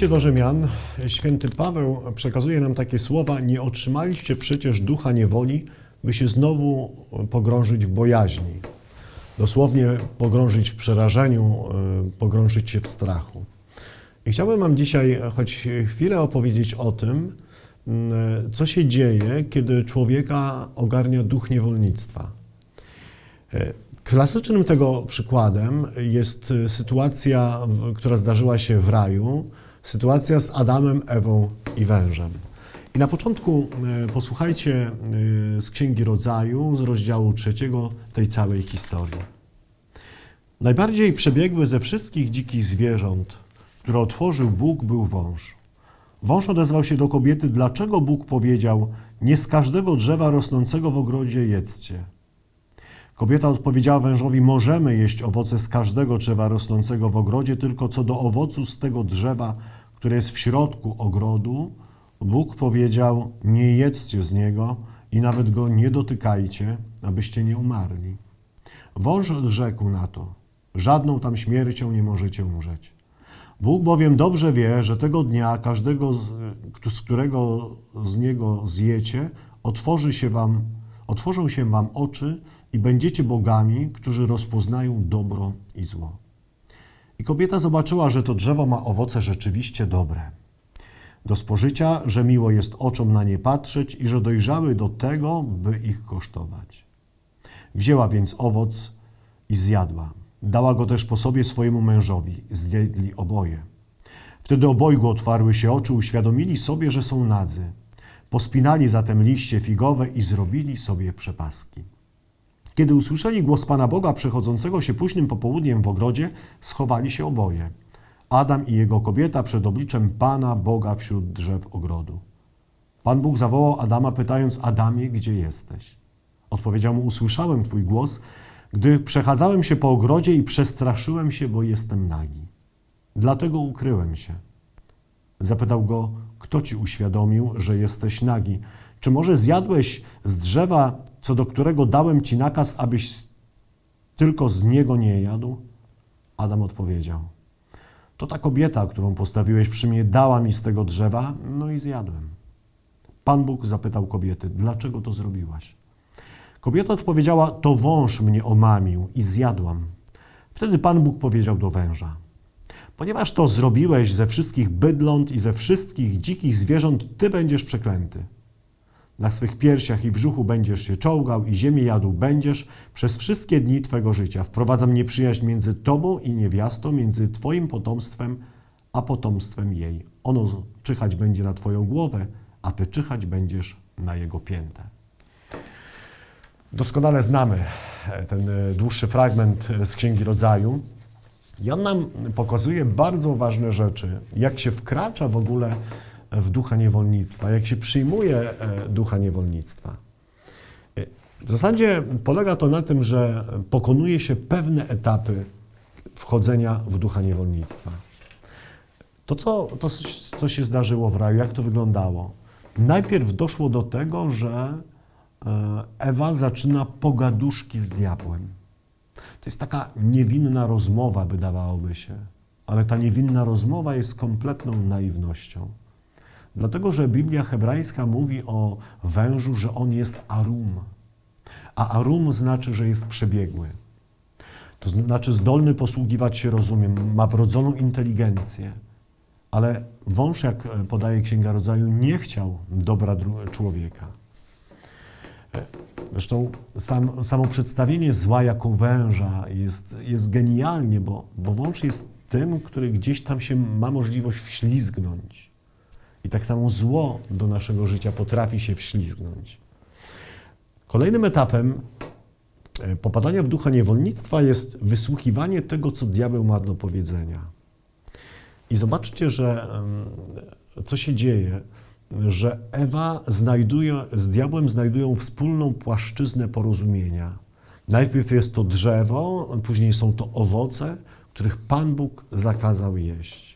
liście do Rzymian święty Paweł przekazuje nam takie słowa: Nie otrzymaliście przecież ducha niewoli, by się znowu pogrążyć w bojaźni. Dosłownie pogrążyć w przerażeniu, y, pogrążyć się w strachu. I chciałbym Wam dzisiaj choć chwilę opowiedzieć o tym, y, co się dzieje, kiedy człowieka ogarnia duch niewolnictwa. Y, Klasycznym tego przykładem jest sytuacja, która zdarzyła się w raju, sytuacja z Adamem, Ewą i wężem. I na początku y, posłuchajcie y, z Księgi Rodzaju, z rozdziału trzeciego tej całej historii. Najbardziej przebiegły ze wszystkich dzikich zwierząt, które otworzył Bóg, był wąż. Wąż odezwał się do kobiety, dlaczego Bóg powiedział, nie z każdego drzewa rosnącego w ogrodzie jedzcie. Kobieta odpowiedziała wężowi: Możemy jeść owoce z każdego drzewa rosnącego w ogrodzie, tylko co do owocu z tego drzewa, które jest w środku ogrodu, Bóg powiedział: Nie jedzcie z niego i nawet go nie dotykajcie, abyście nie umarli. Wąż rzekł na to: Żadną tam śmiercią nie możecie umrzeć. Bóg bowiem dobrze wie, że tego dnia każdego, z, którego z niego zjecie, otworzy się wam, otworzą się wam oczy i będziecie bogami, którzy rozpoznają dobro i zło. I kobieta zobaczyła, że to drzewo ma owoce rzeczywiście dobre. Do spożycia, że miło jest oczom na nie patrzeć i że dojrzały do tego, by ich kosztować. Wzięła więc owoc i zjadła. Dała go też po sobie swojemu mężowi. Zjedli oboje. Wtedy obojgu otwarły się oczy, uświadomili sobie, że są nadzy. Pospinali zatem liście figowe i zrobili sobie przepaski. Kiedy usłyszeli głos Pana Boga przechodzącego się późnym popołudniem w ogrodzie, schowali się oboje. Adam i jego kobieta przed obliczem Pana Boga wśród drzew ogrodu. Pan Bóg zawołał Adama, pytając: Adamie, gdzie jesteś? Odpowiedział mu: Usłyszałem Twój głos, gdy przechadzałem się po ogrodzie i przestraszyłem się, bo jestem nagi. Dlatego ukryłem się. Zapytał go, kto ci uświadomił, że jesteś nagi? Czy może zjadłeś z drzewa, co do którego dałem ci nakaz, abyś tylko z niego nie jadł? Adam odpowiedział: To ta kobieta, którą postawiłeś przy mnie, dała mi z tego drzewa, no i zjadłem. Pan Bóg zapytał kobiety: Dlaczego to zrobiłaś? Kobieta odpowiedziała: To wąż mnie omamił i zjadłam. Wtedy Pan Bóg powiedział do węża: Ponieważ to zrobiłeś ze wszystkich bydląt i ze wszystkich dzikich zwierząt, ty będziesz przeklęty. Na swych piersiach i brzuchu będziesz się czołgał i ziemię jadł będziesz przez wszystkie dni twego życia. Wprowadzam nieprzyjaźń między tobą i niewiastą, między twoim potomstwem a potomstwem jej. Ono czyhać będzie na twoją głowę, a ty czyhać będziesz na jego piętę. Doskonale znamy e, ten e, dłuższy fragment e, z Księgi Rodzaju. I on nam pokazuje bardzo ważne rzeczy, jak się wkracza w ogóle w ducha niewolnictwa, jak się przyjmuje e, ducha niewolnictwa. E, W zasadzie polega to na tym, że pokonuje się pewne etapy wchodzenia w ducha niewolnictwa. To, co, to, co się zdarzyło w raju, jak to wyglądało? Najpierw doszło do tego, że e, Ewa zaczyna pogaduszki z diabłem. To jest taka niewinna rozmowa, wydawałoby się, ale ta niewinna rozmowa jest kompletną naiwnością. Dlatego, że Biblia hebrajska mówi o wężu, że on jest arum. A arum znaczy, że jest przebiegły. To znaczy zdolny posługiwać się rozumiem, ma wrodzoną inteligencję. Ale wąż, jak podaje Księga Rodzaju, nie chciał dobra człowieka. Zresztą sam, samo przedstawienie zła jako węża jest, jest genialnie, bo, bo wąż jest tym, który gdzieś tam się ma możliwość wślizgnąć. I tak samo zło do naszego życia potrafi się wślizgnąć. Kolejnym etapem e, popadania w ducha niewolnictwa jest wysłuchiwanie tego, co diabeł ma do powiedzenia. I zobaczcie, że co się dzieje, że Ewa znajduje, z diabłem znajdują wspólną płaszczyznę porozumienia. Najpierw jest to drzewo, później są to owoce, których Pan Bóg zakazał jeść.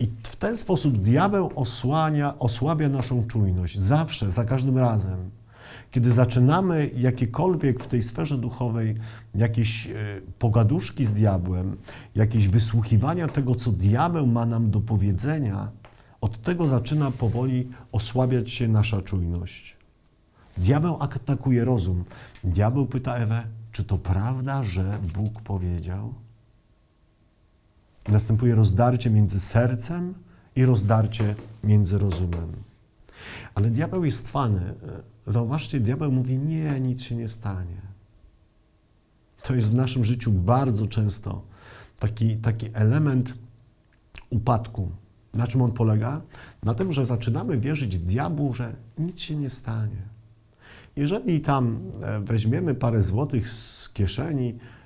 I w ten sposób diabeł osłania, osłabia naszą czujność. Zawsze, za każdym razem. kiedy zaczynamy jakiekolwiek w tej sferze duchowej jakieś e, pogaduszki z diabłem, jakieś wysłuchiwania tego, co diabeł ma nam do powiedzenia, od tego zaczyna powoli osłabiać się nasza czujność. Diabeł atakuje rozum. Diabeł pyta Ewę, czy to prawda, że Bóg powiedział? Następuje rozdarcie między sercem i rozdarcie między rozumem. Ale diabeł jest cwany. Zauważcie, diabeł mówi: Nie, nic się nie stanie. To jest w naszym życiu bardzo często taki, taki element upadku. Na czym on polega? Na tym, że zaczynamy wierzyć diabłu, że nic się nie stanie. Jeżeli tam e, weźmiemy parę złotych z kieszeni, e,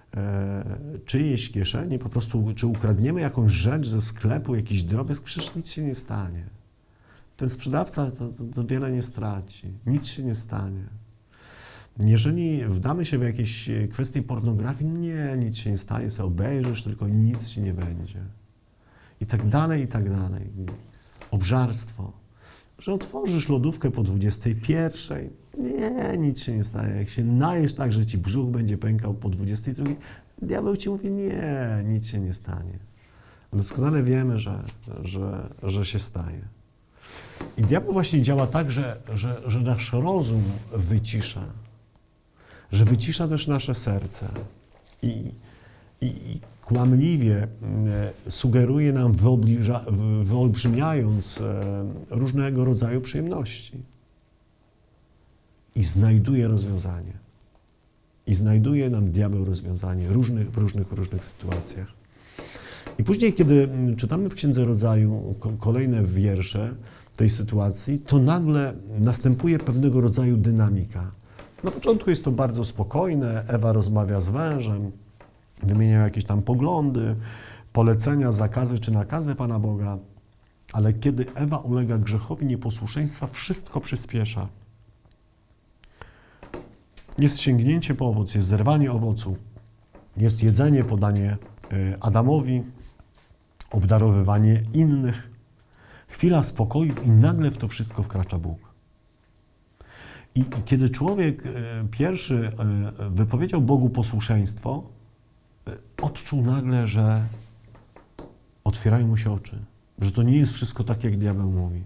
czyjejś kieszeni, po prostu, czy ukradniemy jakąś rzecz ze sklepu, jakiś drobiazg, przecież nic się nie stanie. Ten sprzedawca to, to, to wiele nie straci, nic się nie stanie. Jeżeli wdamy się w jakieś kwestie pornografii, nie, nic się nie stanie, sobie obejrzysz, tylko nic ci nie będzie. I tak dalej, i tak dalej. Obżarstwo. Że otworzysz lodówkę po 21, nie, nic się nie stanie. Jak się najesz tak, że ci brzuch będzie pękał po 22, diabeł ci mówi, nie, nic się nie stanie. Doskonale wiemy, że, że, że się staje. I diabeł właśnie działa tak, że, że, że nasz rozum wycisza, że wycisza też nasze serce i, i, kłamliwie sugeruje nam, wyobliża, wyolbrzymiając e, różnego rodzaju przyjemności. I znajduje rozwiązanie. I znajduje nam diabeł rozwiązanie różnych, w różnych, w różnych sytuacjach. I później, kiedy czytamy w Księdze Rodzaju kolejne wiersze tej sytuacji, to nagle następuje pewnego rodzaju dynamika. Na początku jest to bardzo spokojne, Ewa rozmawia z wężem, wymieniają jakieś tam poglądy, polecenia, zakazy czy nakazy Pana Boga, ale kiedy Ewa ulega grzechowi nieposłuszeństwa, wszystko przyspiesza. Jest sięgnięcie po owoc, jest zerwanie owocu, jest jedzenie, podanie y, Adamowi, obdarowywanie innych. Chwila spokoju i nagle w to wszystko wkracza Bóg. I, i kiedy człowiek y, pierwszy y, wypowiedział Bogu posłuszeństwo, odczuł nagle, że otwierają mu się oczy, że to nie jest wszystko tak, jak diabeł mówi.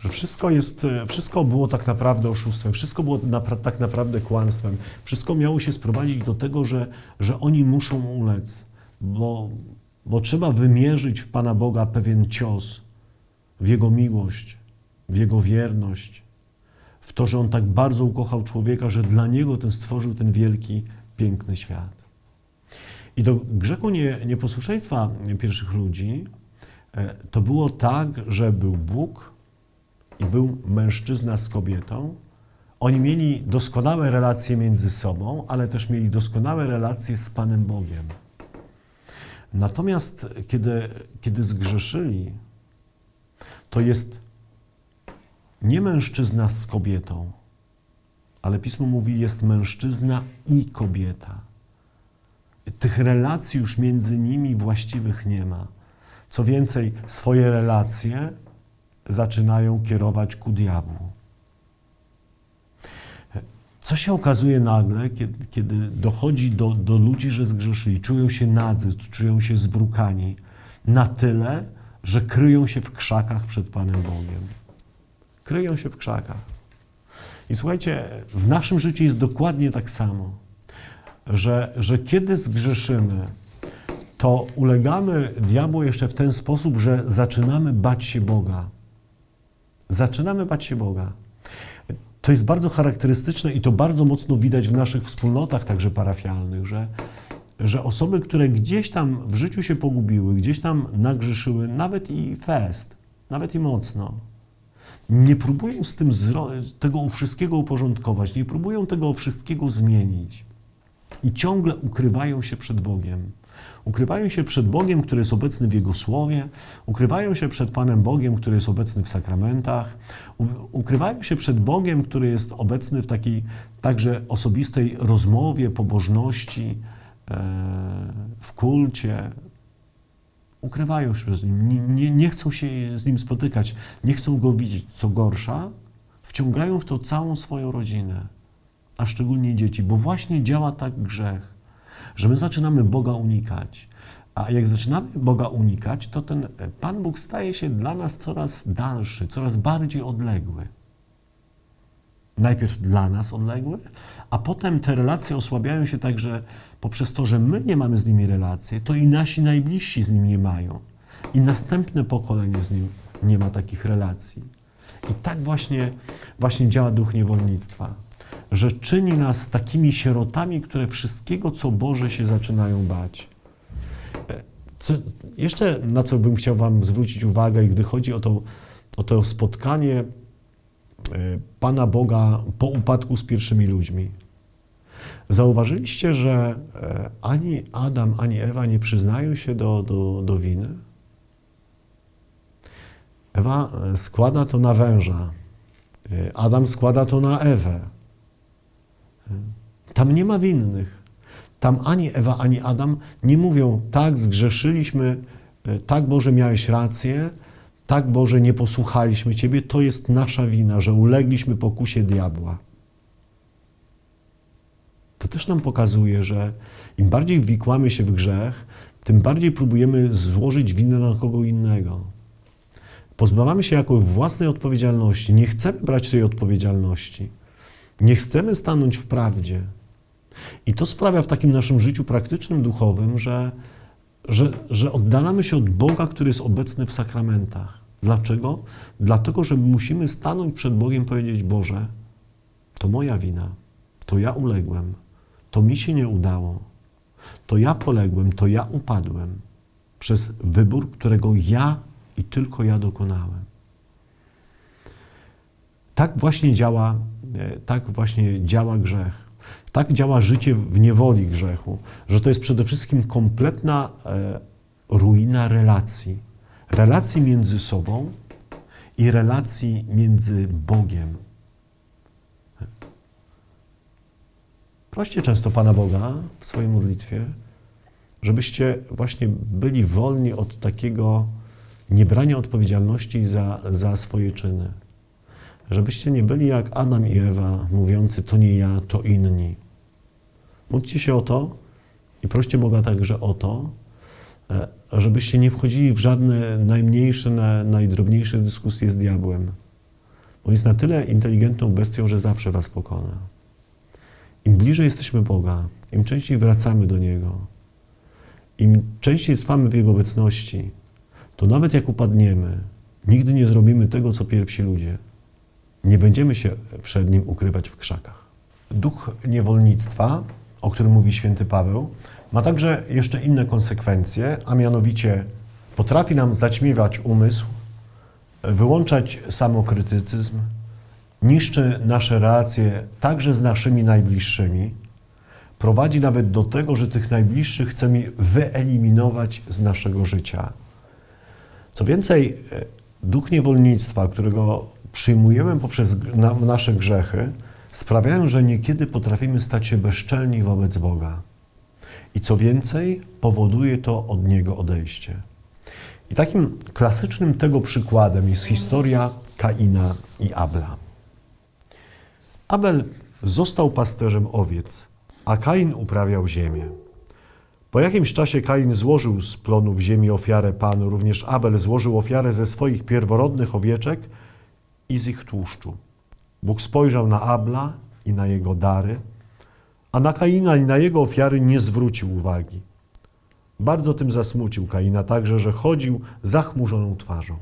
Że wszystko, jest, wszystko było tak naprawdę oszustwem, wszystko było napra tak naprawdę kłamstwem. Wszystko miało się sprowadzić do tego, że, że oni muszą ulec, bo, bo trzeba wymierzyć w Pana Boga pewien cios, w Jego miłość, w Jego wierność, w to, że On tak bardzo ukochał człowieka, że dla Niego ten stworzył ten wielki, piękny świat. I do grzechu nie, nieposłuszeństwa pierwszych ludzi e, to było tak, że był Bóg i był mężczyzna z kobietą. Oni mieli doskonałe relacje między sobą, ale też mieli doskonałe relacje z Panem Bogiem. Natomiast kiedy, kiedy zgrzeszyli, to jest nie mężczyzna z kobietą, ale pismo mówi, jest mężczyzna i kobieta tych relacji już między nimi właściwych nie ma. Co więcej, swoje relacje zaczynają kierować ku diabłu. Co się okazuje nagle, kiedy, kiedy dochodzi do, do ludzi, że zgrzeszyli, czują się nadzy, czują się zbrukani, na tyle, że kryją się w krzakach przed Panem Bogiem. Kryją się w krzakach. I słuchajcie, w naszym życiu jest dokładnie tak samo że, że kiedy zgrzeszymy, to ulegamy diabłu jeszcze w ten sposób, że zaczynamy bać się Boga. Zaczynamy bać się Boga. To jest bardzo charakterystyczne i to bardzo mocno widać w naszych wspólnotach, także parafialnych, że, że osoby, które gdzieś tam w życiu się pogubiły, gdzieś tam nagrzeszyły, nawet i fest, nawet i mocno, nie próbują z tym tego wszystkiego uporządkować, nie próbują tego wszystkiego zmienić i ciągle ukrywają się przed Bogiem. Ukrywają się przed Bogiem, który jest obecny w Jego Słowie, ukrywają się przed Panem Bogiem, który jest obecny w sakramentach, ukrywają się przed Bogiem, który jest obecny w takiej także osobistej rozmowie, pobożności, e, w kulcie. Ukrywają się z Nim, nie, nie, nie chcą się z Nim spotykać, nie chcą Go widzieć. Co gorsza, wciągają w to całą swoją rodzinę, a szczególnie dzieci, bo właśnie działa tak grzech, że my zaczynamy Boga unikać. A jak zaczynamy Boga unikać, to ten Pan Bóg staje się dla nas coraz dalszy, coraz bardziej odległy. Najpierw dla nas odległy, a potem te relacje osłabiają się także poprzez to, że my nie mamy z nimi relacji, to i nasi najbliżsi z nim nie mają. I następne pokolenie z nim nie ma takich relacji. I tak właśnie, właśnie działa duch niewolnictwa, że czyni nas takimi sierotami, które wszystkiego, co Boże, się zaczynają bać. E, Co, jeszcze na co bym chciał Wam zwrócić uwagę, gdy chodzi o to, o to spotkanie e, Pana Boga po upadku z pierwszymi ludźmi. Zauważyliście, że e, ani Adam, ani Ewa nie przyznają się do, do, do winy? Ewa składa to na węża, Adam składa to na Ewę. Tam nie ma winnych. Tam ani Ewa, ani Adam nie mówią, tak, zgrzeszyliśmy, e, tak, Boże, miałeś rację, tak, Boże, nie posłuchaliśmy Ciebie, to jest nasza wina, że ulegliśmy pokusie diabła. To też nam pokazuje, że im bardziej wikłamy się w grzech, tym bardziej próbujemy złożyć winę na kogo innego. Pozbywamy się jakoś własnej odpowiedzialności. Nie chcemy brać tej odpowiedzialności. Nie chcemy stanąć w prawdzie. I to sprawia w takim naszym życiu praktycznym, duchowym, że, że, że oddalamy się od Boga, który jest obecny w sakramentach. Dlaczego? Dlatego, że musimy stanąć przed Bogiem i powiedzieć: Boże, to moja wina, to ja uległem, to mi się nie udało, to ja poległem, to ja upadłem przez wybór, którego ja i tylko ja dokonałem. Tak właśnie działa, tak właśnie działa grzech. Tak działa życie w niewoli grzechu, że to jest przede wszystkim kompletna e, ruina relacji. Relacji między sobą i relacji między Bogiem. Proście często Pana Boga w swojej modlitwie, żebyście właśnie byli wolni od takiego niebrania odpowiedzialności za, za swoje czyny. Żebyście nie byli jak Adam i Ewa, mówiący to nie ja, to inni. Módlcie się o to i proście Boga także o to, e, żebyście nie wchodzili w żadne najmniejsze, na- najdrobniejsze dyskusje z diabłem. On jest na tyle inteligentną bestią, że zawsze was pokona. Im bliżej jesteśmy Boga, im częściej wracamy do Niego, im częściej trwamy w Jego obecności, to nawet jak upadniemy, nigdy nie zrobimy tego, co pierwsi ludzie. Nie będziemy się przed Nim ukrywać w krzakach. Duch niewolnictwa, o którym mówi święty Paweł, ma także jeszcze inne konsekwencje, a mianowicie potrafi nam zaćmiewać umysł, wyłączać samokrytycyzm, niszczy nasze relacje także z naszymi najbliższymi, prowadzi nawet do tego, że tych najbliższych chcemy wyeliminować z naszego życia. Co więcej, e, duch niewolnictwa, którego przyjmujemy poprzez nasze grzechy, sprawiają, że niekiedy potrafimy stać się bezczelni wobec Boga. I co więcej, powoduje to od Niego odejście. I takim klasycznym tego przykładem jest historia Kaina i Abla. Abel został pasterzem owiec, a Kain uprawiał ziemię. Po jakimś czasie Kain złożył z plonów ziemi ofiarę Panu, również Abel złożył ofiarę ze swoich pierworodnych owieczek i z ich tłuszczu. Bóg spojrzał na Abla i na jego dary, a na Kaina i na jego ofiary nie zwrócił uwagi. Bardzo tym zasmucił Kaina także, że chodził zachmurzoną twarzą.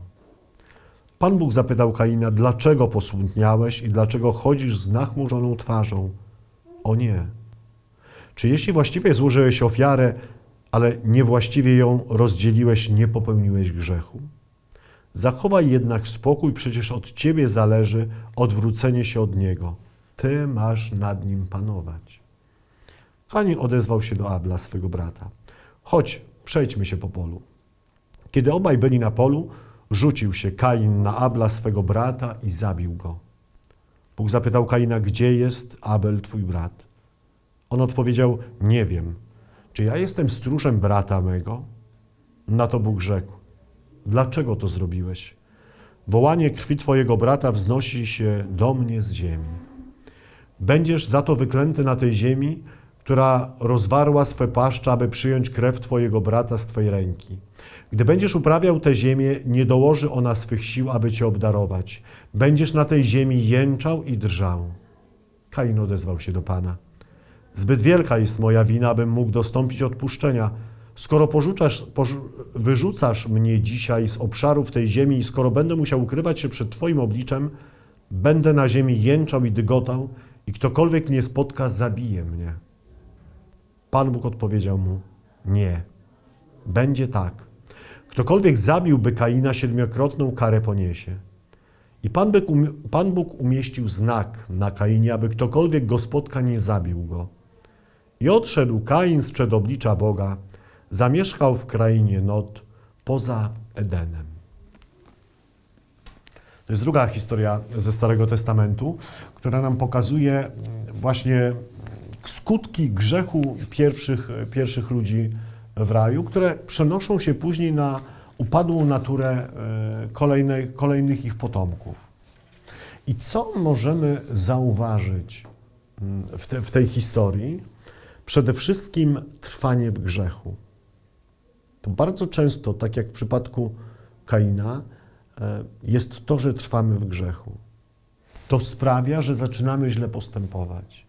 Pan Bóg zapytał Kaina, dlaczego posłudniałeś i dlaczego chodzisz z nachmurzoną twarzą? O nie. Czy jeśli właściwie złożyłeś ofiarę, ale niewłaściwie ją rozdzieliłeś, nie popełniłeś grzechu? Zachowaj jednak spokój, przecież od Ciebie zależy odwrócenie się od Niego. Ty masz nad nim panować. Kain odezwał się do Abla, swego brata. Chodź, przejdźmy się po polu. Kiedy obaj byli na polu, rzucił się Kain na Abla, swego brata i zabił go. Bóg zapytał Kaina, gdzie jest Abel, twój brat? On odpowiedział, nie wiem. Czy ja jestem stróżem brata mego? Na to Bóg rzekł, dlaczego to zrobiłeś? Wołanie krwi Twojego brata wznosi się do mnie z ziemi. Będziesz za to wyklęty na tej ziemi, która rozwarła swe paszcze, aby przyjąć krew Twojego brata z Twojej ręki. Gdy będziesz uprawiał tę ziemię, nie dołoży ona swych sił, aby Cię obdarować. Będziesz na tej ziemi jęczał i drżał. Kain odezwał się do Pana. Zbyt wielka jest moja wina, abym mógł dostąpić odpuszczenia. Skoro porzucasz, porzu- wyrzucasz mnie dzisiaj z obszarów tej ziemi i skoro będę musiał ukrywać się przed Twoim obliczem, będę na ziemi jęczał i dygotał i ktokolwiek mnie spotka, zabije mnie. Pan Bóg odpowiedział mu, nie, będzie tak. Ktokolwiek zabiłby Kaina, siedmiokrotną karę poniesie. I Pan Bóg, Pan Bóg umieścił znak na Kainie, aby ktokolwiek go spotka, nie zabił go. I odszedł Kain sprzed oblicza Boga, zamieszkał w krainie Not, poza Edenem. To jest druga historia ze Starego Testamentu, która nam pokazuje właśnie skutki grzechu pierwszych, pierwszych ludzi w raju, które przenoszą się później na upadłą naturę e, kolejnej, kolejnych ich potomków. I co możemy zauważyć mm, w, te, w tej historii? Przede wszystkim trwanie w grzechu. To bardzo często, tak jak w przypadku Kaina, e, jest to, że trwamy w grzechu. To sprawia, że zaczynamy źle postępować.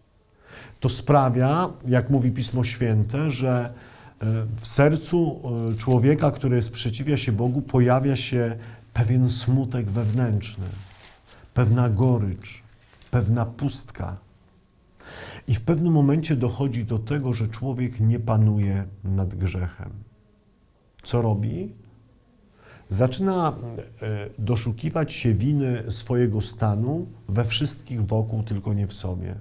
To sprawia, jak mówi Pismo Święte, że e, w sercu e, człowieka, który sprzeciwia się Bogu, pojawia się pewien smutek wewnętrzny, pewna gorycz, pewna pustka. I w pewnym momencie dochodzi do tego, że człowiek nie panuje nad grzechem. Co robi? Zaczyna e, doszukiwać się winy swojego stanu we wszystkich wokół, tylko nie w sobie.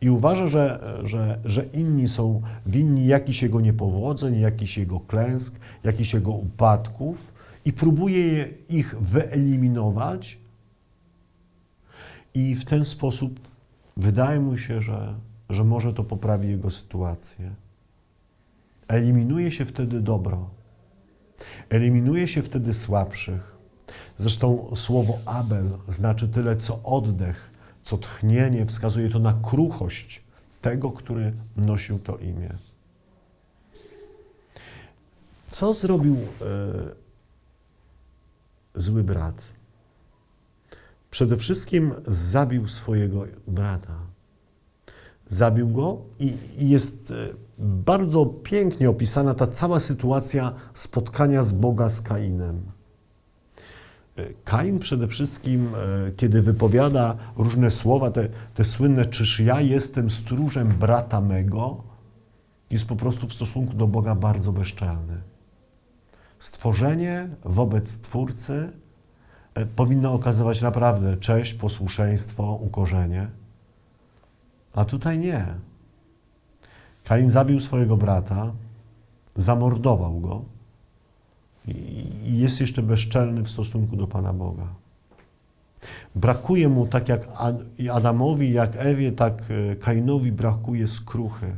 I uważa, że, że, że inni są winni jakichś jego niepowodzeń, jakichś jego klęsk, jakichś jego upadków i próbuje je- ich wyeliminować. I w ten sposób wydaje mu się, że, że może to poprawi jego sytuację. Eliminuje się wtedy dobro. Eliminuje się wtedy słabszych. Zresztą słowo Abel znaczy tyle, co oddech, co tchnienie, wskazuje to na kruchość tego, który nosił to imię. Co zrobił e, zły brat? Przede wszystkim zabił swojego brata. Zabił go i, jest e, bardzo pięknie opisana ta cała sytuacja spotkania z Boga z Kainem. E, Kain przede wszystkim, e, kiedy wypowiada różne słowa, te, te słynne, czyż ja jestem stróżem brata mego, jest po prostu w stosunku do Boga bardzo bezczelny. Stworzenie wobec Stwórcy e, powinno okazywać naprawdę cześć, posłuszeństwo, ukorzenie, a tutaj nie. Kain zabił swojego brata, zamordował go i jest jeszcze bezczelny w stosunku do Pana Boga. Brakuje mu, tak jak Adamowi, jak Ewie, tak e, Kainowi brakuje skruchy.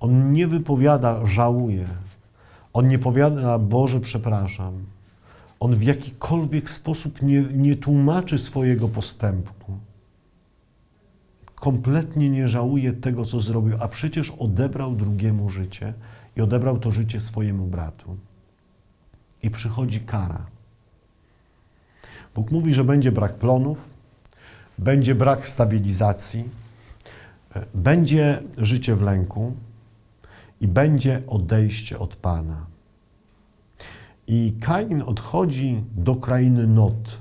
On nie wypowiada żałuje. On nie powiada Boże przepraszam. On w jakikolwiek sposób nie, nie tłumaczy swojego postępku. Kompletnie nie żałuje tego, co zrobił, a przecież odebrał drugiemu życie i odebrał to życie swojemu bratu. I przychodzi kara. Bóg mówi, że będzie brak plonów, będzie brak stabilizacji, e, będzie życie w lęku i będzie odejście od Pana. I Kain odchodzi do krainy Not,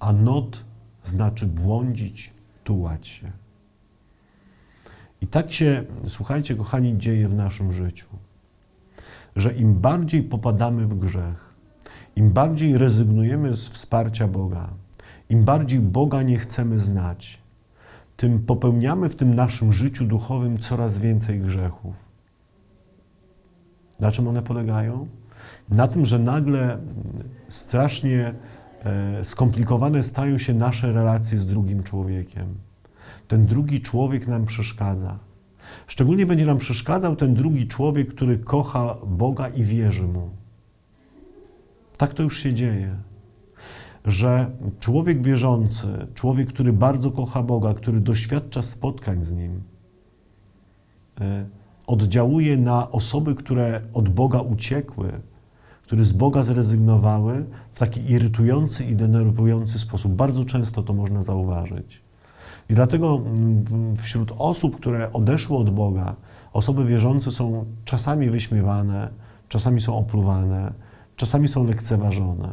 a Not znaczy błądzić, tułać się. I tak się, słuchajcie, kochani, dzieje w naszym życiu, że im bardziej popadamy w grzech, im bardziej rezygnujemy z wsparcia Boga, im bardziej Boga nie chcemy znać, tym popełniamy w tym naszym życiu duchowym coraz więcej grzechów. Na czym one polegają? Na tym, że nagle strasznie e, skomplikowane stają się nasze relacje z drugim człowiekiem. Ten drugi człowiek nam przeszkadza. Szczególnie będzie nam przeszkadzał ten drugi człowiek, który kocha Boga i wierzy Mu. Tak to już się dzieje. że człowiek wierzący, człowiek, który bardzo kocha Boga, który doświadcza spotkań z Nim, e, oddziałuje na osoby, które od Boga uciekły, które z Boga zrezygnowały w taki irytujący i denerwujący sposób. Bardzo często to można zauważyć. I dlatego mm, wśród osób, które odeszły od Boga, osoby wierzące są czasami wyśmiewane, czasami są opluwane, czasami są lekceważone.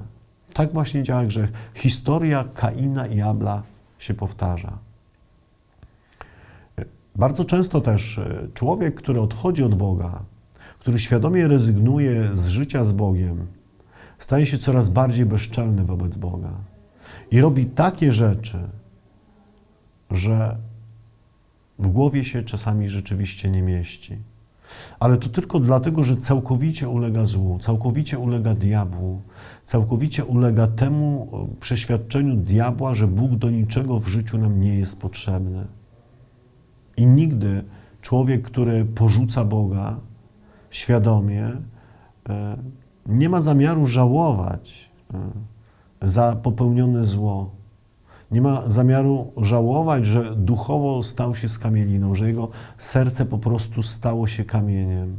Tak właśnie działa grzech. Historia Kaina i Abla się powtarza. Bardzo często też e, człowiek, który odchodzi od Boga, który świadomie rezygnuje z życia z Bogiem, staje się coraz bardziej bezczelny wobec Boga i robi takie rzeczy, że w głowie się czasami rzeczywiście nie mieści. Ale to tylko dlatego, że całkowicie ulega złu, całkowicie ulega diabłu, całkowicie ulega temu e, przeświadczeniu diabła, że Bóg do niczego w życiu nam nie jest potrzebny. I nigdy człowiek, który porzuca Boga świadomie, e, nie ma zamiaru żałować e, za popełnione zło. Nie ma zamiaru żałować, że duchowo stał się skamieliną, że jego serce po prostu stało się kamieniem,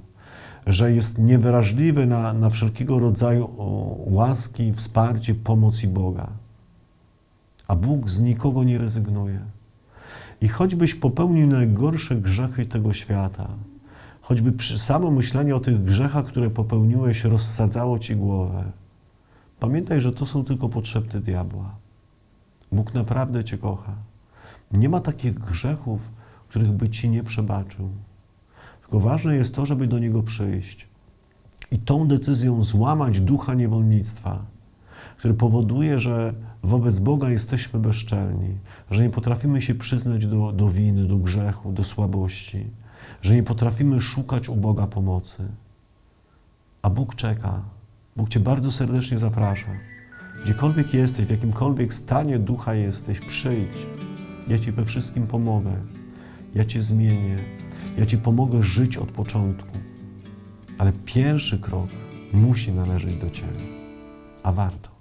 że jest niewrażliwy na, na wszelkiego rodzaju łaski, wsparcie, pomoc i Boga. A Bóg z nikogo nie rezygnuje. I choćbyś popełnił najgorsze grzechy tego świata, choćby samo myślenie o tych grzechach, które popełniłeś, rozsadzało ci głowę, pamiętaj, że to są tylko potrzeby diabła. Bóg naprawdę cię kocha. Nie ma takich grzechów, których by ci nie przebaczył. Tylko ważne jest to, żeby do niego przyjść i tą decyzją złamać ducha niewolnictwa, który powoduje, że wobec Boga jesteśmy bezczelni, że nie potrafimy się przyznać do, do winy, do grzechu, do słabości, że nie potrafimy szukać u Boga pomocy. A Bóg czeka. Bóg Cię bardzo serdecznie zaprasza. Gdziekolwiek jesteś, w jakimkolwiek stanie ducha jesteś, przyjdź. Ja Ci we wszystkim pomogę. Ja Cię zmienię. Ja Ci pomogę żyć od początku. Ale pierwszy krok musi należeć do Ciebie. A warto.